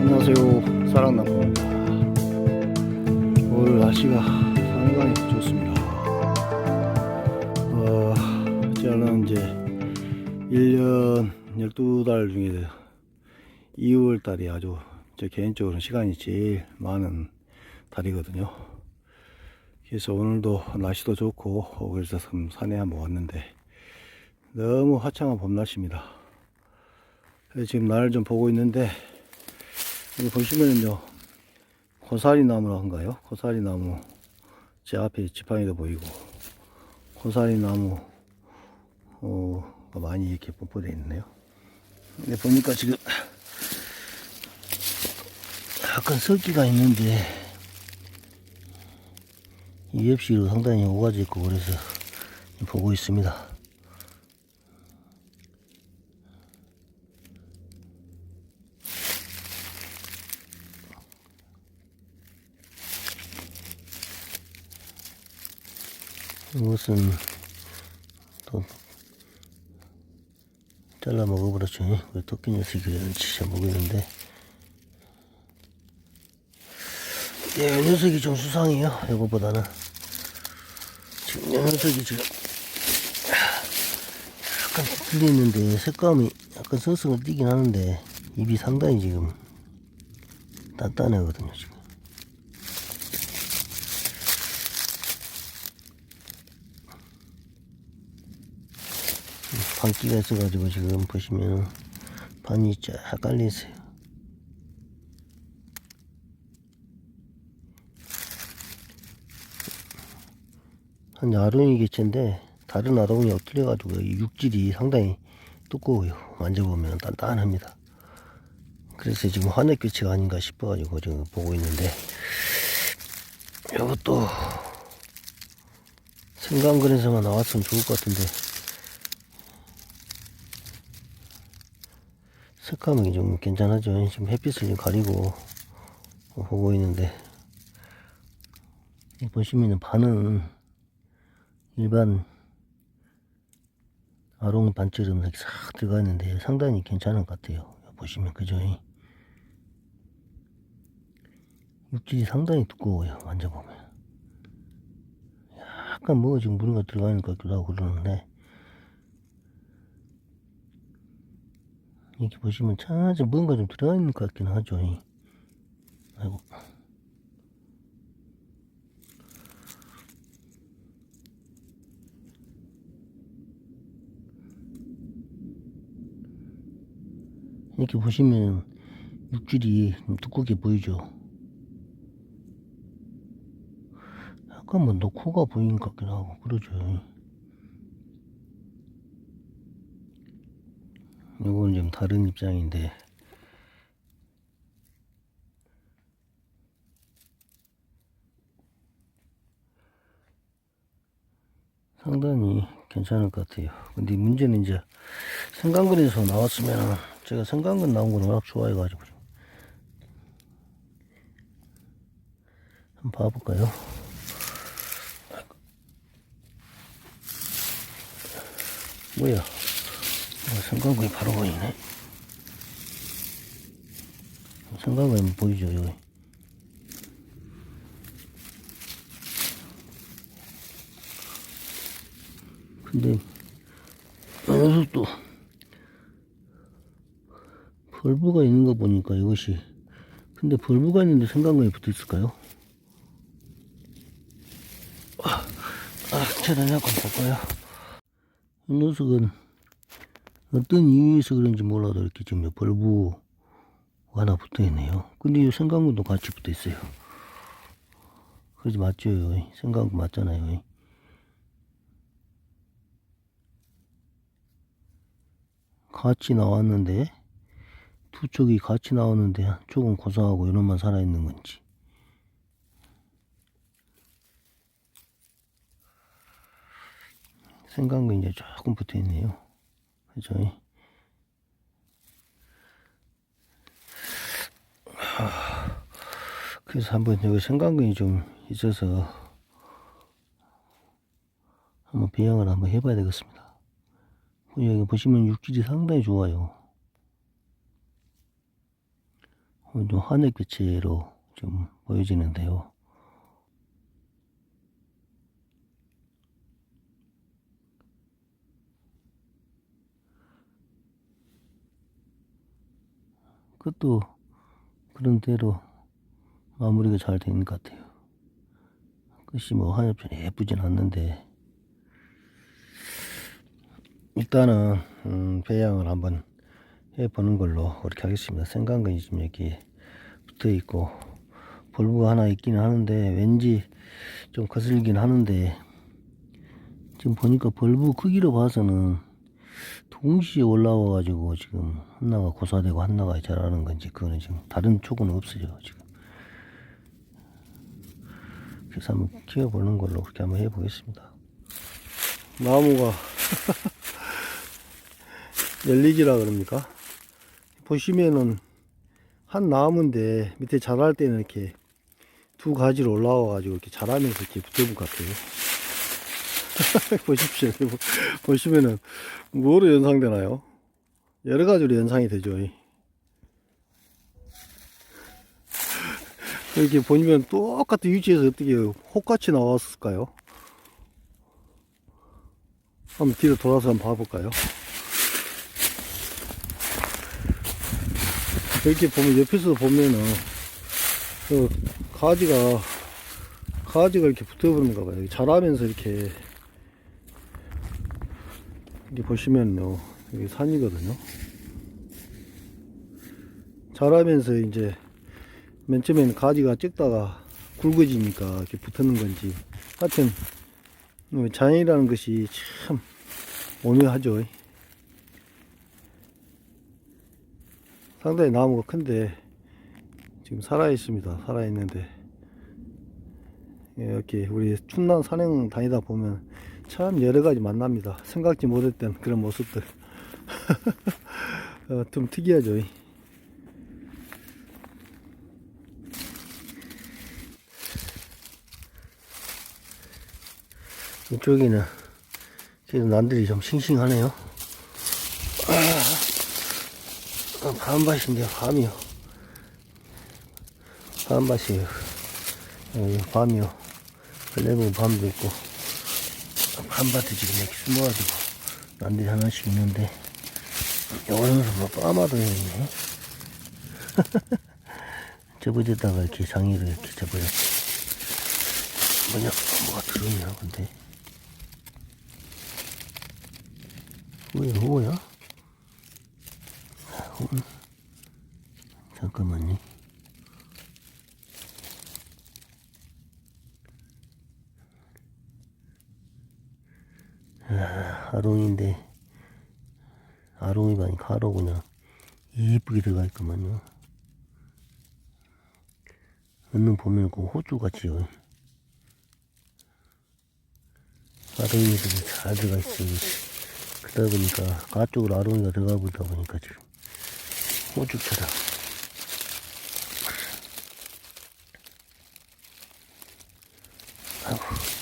안녕하세요. 사랑남입니다 오늘 날씨가 상당히 좋습니다. 어, 저는 이제 1년 12달 중에 2월 달이 아주 제 개인적으로 시간이 제일 많은 달이거든요. 그래서 오늘도 날씨도 좋고 그래서 좀 산에 한번 왔는데 너무 화창한 봄 날씨입니다. 지금 날을 좀 보고 있는데 여기 보시면은요 고사리 나무라 한가요? 고사리 나무 제 앞에 지팡이도 보이고 고사리 나무 어, 가 많이 이렇게 뽀뽀되어 있네요. 근데 보니까 지금 약간 썩기가 있는데 이 엽시로 상당히 오가져 있고 그래서 보고 있습니다. 이것은 또 잘라 먹어버렸죠. 왜 토끼 녀석이 그냥 지쳐 먹었는데 예, 이 녀석이 좀 수상해요. 이거보다는 지금 이 녀석이 지금 약간 들리는데 색감이 약간 성성을 띠긴 하는데 입이 상당히 지금 단단하거든요. 지금. 반기가 있어가지고 지금 보시면 반이 쫙 깔려 있어요. 한 아롱이 개체인데 다른 아롱이 엇틀려가지고 이 육질이 상당히 두꺼워요. 만져보면 단단합니다. 그래서 지금 화nek 개체가 아닌가 싶어가지고 지금 보고 있는데 이것도 생강근에서만 나왔으면 좋을 것 같은데 색감이 좀 괜찮아죠. 지금 햇빛을 좀 가리고 보고 있는데 이 보시면은 반은 일반 아롱 반처럼 이렇게 싹 들어가 있는데 상당히 괜찮은 것 같아요. 보시면 그죠? 육질이 상당히 두꺼워요. 만져보면 약간 뭐 지금 무늬가 들어가 있는 것 같기도 하고 그러는데 이렇게 보시면 차좀 뭔가 좀 들어가 있는 것 같긴 하죠. 이. 아이고. 이렇게 보시면 육질이 좀 두껍게 보이죠. 약간 뭐 노코가 보이는 것 같기도 하고 그러죠. 이건 좀 다른 입장인데 상당히 괜찮을 것 같아요. 근데 문제는 이제 생강근에서 나왔으면 제가 생강근 나온 걸 워낙 좋아해 가지고 한번 봐볼까요? 뭐야? 어, 생강근이 바로 보이네. 생강근이 보이죠, 여기. 근데, 이 녀석도, 벌브가 있는 거 보니까 이것이, 근데 벌브가 있는데 생강근이 붙어 있을까요? 아, 아 계란이 한번 볼까요? 이 녀석은, 어떤 이유에서 그런지 몰라도 이렇게 지금 벌부 하나 붙어 있네요. 근데 이 생강근도 같이 붙어 있어요. 그러지 맞죠? 생강근 맞잖아요. 같이 나왔는데 두 쪽이 같이 나오는데 한쪽은 고상하고 이놈만 살아있는 건지 생강근이 이제 조금 붙어 있네요. 그죠? 그래서 한번 여기 생강근이 좀 있어서 한번 배양을 한번 해봐야 되겠습니다. 여기 보시면 육질이 상당히 좋아요. 어, 좀 하늘빛으로 좀 보여지는데요. 그것도 그런 대로 마무리가 잘 되는 것 같아요. 끝이 뭐 하늘편이 예쁘진 않는데 일단은 음, 배양을 한번 해보는 걸로 그렇게 하겠습니다. 생강근이 지금 여기 붙어 있고 볼브가 하나 있기는 하는데 왠지 좀 거슬리긴 하는데 지금 보니까 볼브 크기로 봐서는 동시에 올라와 가지고 지금 하나가 고사되고 하나가 자라는 건지 그거는 지금 다른 쪽은 없어요 지금. 그래서 한번 키워보는 걸로 그렇게 한번 해보겠습니다. 나무가 열리기라 그럽니까? 보시면은 한 나무인데 밑에 자랄 때는 이렇게 두 가지로 올라와 가지고 이렇게 자라면서 이렇게 붙어본 것 같아요 보십시오 보시면은 뭐로 연상되나요? 여러 가지로 연상이 되죠. 이렇게 보면 똑같은 위치에서 어떻게 혹같이 나왔을까요? 한번 뒤로 돌아서 한번 봐볼까요? 이렇게 보면 옆에서 보면은 그 가지가 가지가 이렇게 붙어버리는가 봐요. 자라면서 이렇게 여기 보시면요 여기 산이거든요. 자라면서 이제 맨 처음에는 가지가 적다가 굵어지니까 이렇게 붙는 건지. 하여튼 뭐 자연이라는 것이 참 오묘하죠. 상당히 나무가 큰데 지금 살아 있습니다. 살아 있는데. 이렇게 우리 춘남 산행 다니다 보면 참 여러 가지 만납니다. 생각지 못했던 그런 모습들. 어, 좀 특이하죠. 이쪽에는 그래도 난들이 좀 싱싱하네요. 아, 반밭인데요, 밤이요. 반밭이에요. 여기 밤이요. 블랙은 밤도 있고. 한밭에 지금 이렇게 숨어가지고 난들이 하나씩 있는데 여기서 뭐 빠마도 있네. 접어졌다가 이렇게 장애를 이렇게 접어졌지 뭐냐 뭐가 들어있냐 근데. 왜 뭐야? 음, 잠깐만요 아롱인데 아롱이가 아니고 가로 그냥 이쁘게 들어가 있구만요. 얼른 보면 그 호주 같지요. 아롱이들이 잘 들어가 있어요. 그러다 보니까 가쪽으로 아롱이가 들어가 보다 보니까 지금 호주처럼 아이고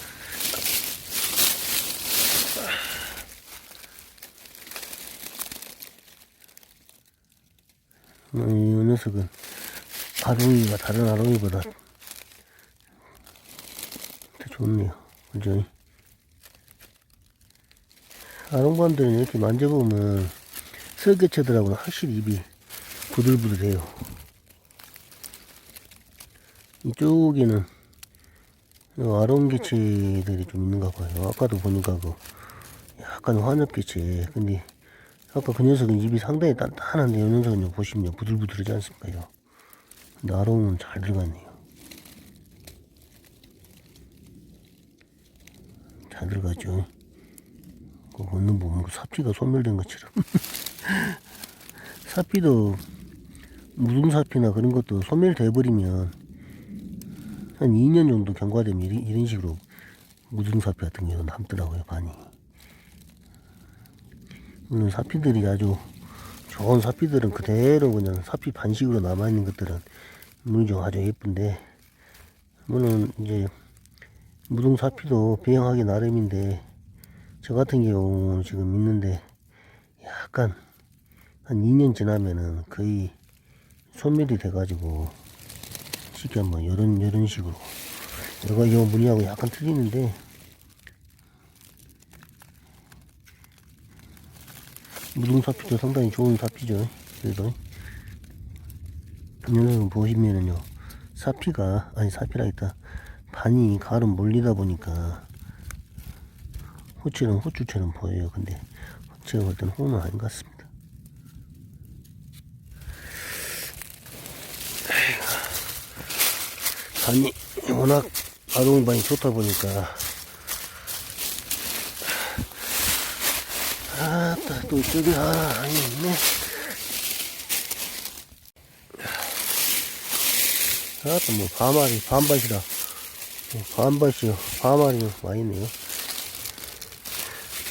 이 녀석은 아롱이가 다른 아롱이보다 더 좋네요. 그죠? 아롱반들은 이렇게 만져보면 썰개체들하고는 확실히 입이 부들부들해요. 이쪽에는 아롱개체들이 좀 있는가 봐요. 아까도 보니까 그 약간 환엽개체. 근데 아까 그 녀석은 입이 상당히 단단한데 이 녀석은 보시면 부들부들하지 않습니까? 이거. 근데 아롱은 잘 들어갔네요. 잘 들어갔죠. 그 걷는 보면 그 사피가 소멸된 것처럼. 사피도 무등사피나 그런 것도 소멸돼 버리면 한 2년 정도 경과되면 이런, 이런 식으로 무등사피 같은 경우는 남더라고요, 반이. 물론 사피들이 아주 좋은 사피들은 그대로 그냥 사피 반식으로 남아있는 것들은 물정 아주 예쁜데 물론 이제 무등 사피도 배양하기 나름인데 저 같은 경우는 지금 있는데 약간 한 2년 지나면은 거의 소멸이 돼가지고 쉽게 한번 이런 이런 식으로. 이거 이 무늬하고 약간 틀리는데 무등사피도 상당히 좋은 사피죠. 이 녀석은 보시면은요 사피가 아니 사피라 했다. 반이 가름 몰리다 보니까 호치는 호주처럼 보여요. 근데 제가 볼 때는 호는 아닌 것 같습니다. 반이 워낙 아동 반이 좋다 보니까 아따 또 이쪽에 하나 아니 있네. 아따 뭐 반마리 반밭이라 뭐 반밭이요 반마리 많이 있네요.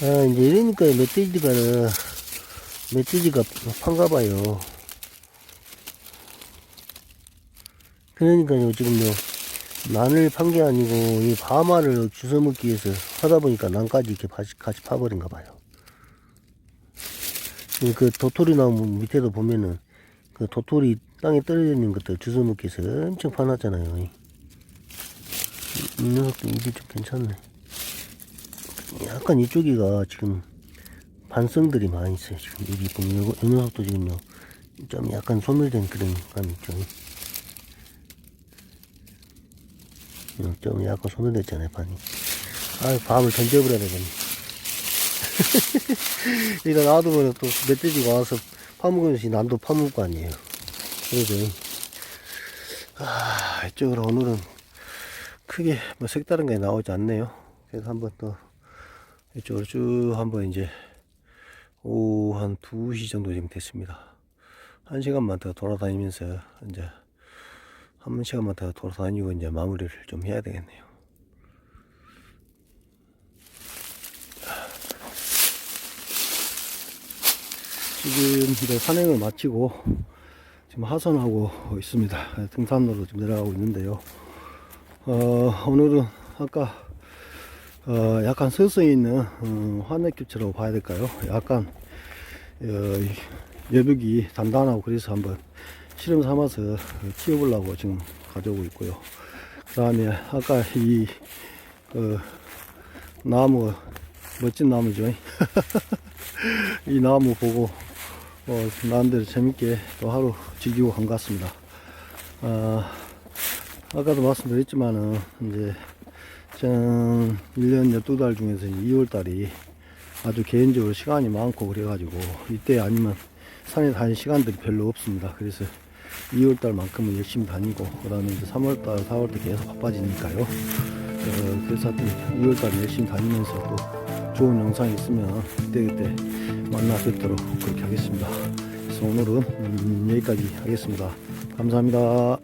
아 이제 이러니까 멧돼지가 멧돼지가 판가 봐요. 그러니까요 지금요 난을 판 게 아니고 이 파마를 주워 먹기 위해서 하다 보니까 난까지 이렇게 같이, 파버린가 봐요. 이 그 도토리 나무 밑에도 보면은 그 도토리 땅에 떨어져 있는 것들 주워 먹기 위해서 엄청 파놨잖아요 이, 이 녀석도 입이 좀 괜찮네 약간 이쪽이가 지금 반성들이 많이 있어요 지금 입이 보면 요, 요 녀석도 지금요 좀 약간 소멸된 그런 감이 있죠 음, 좀 약간 소멸됐잖아요, 반이. 아유, 밤을 던져버려야 되겠네. 이거 놔두면 또 멧돼지가 와서 파먹으면서 난도 파먹을 거 아니에요. 그래서, 아, 이쪽으로 오늘은 크게 뭐 색다른 게 나오지 않네요. 그래서 한번 또 이쪽으로 쭉 한번 이제 오후 한 2시 정도 지금 됐습니다. 한 시간만 더 돌아다니면서 이제 한 시간만 더 돌아다니고 이제 마무리를 좀 해야 되겠네요. 지금 이제 산행을 마치고 지금 하선하고 있습니다. 등산로로 지금 내려가고 있는데요. 어, 오늘은 아까 어, 약간 서서히 있는 어, 화내교체라고 봐야 될까요? 약간 어, 여벽이 단단하고 그래서 한번 실험 삼아서 키워보려고 지금 가져오고 있고요. 그 다음에 아까 이 어, 나무 멋진 나무죠. 이 나무 보고 어, 나름대로 재밌게 또 하루 즐기고 간 것 같습니다. 아, 아까도 말씀드렸지만은 이제 저는 1년 12달 중에서 2월달이 아주 개인적으로 시간이 많고 그래가지고 이때 아니면 산에 다닐 시간들이 별로 없습니다. 그래서 2월달만큼은 열심히 다니고 그 다음에 이제 3월달, 4월달 계속 바빠지니까요. 어, 그래서 하여튼 2월달 열심히 다니면서 또 좋은 영상이 있으면 그때그때 만나 뵙도록 그렇게 하겠습니다. 그래서 오늘은 음, 여기까지 하겠습니다. 감사합니다.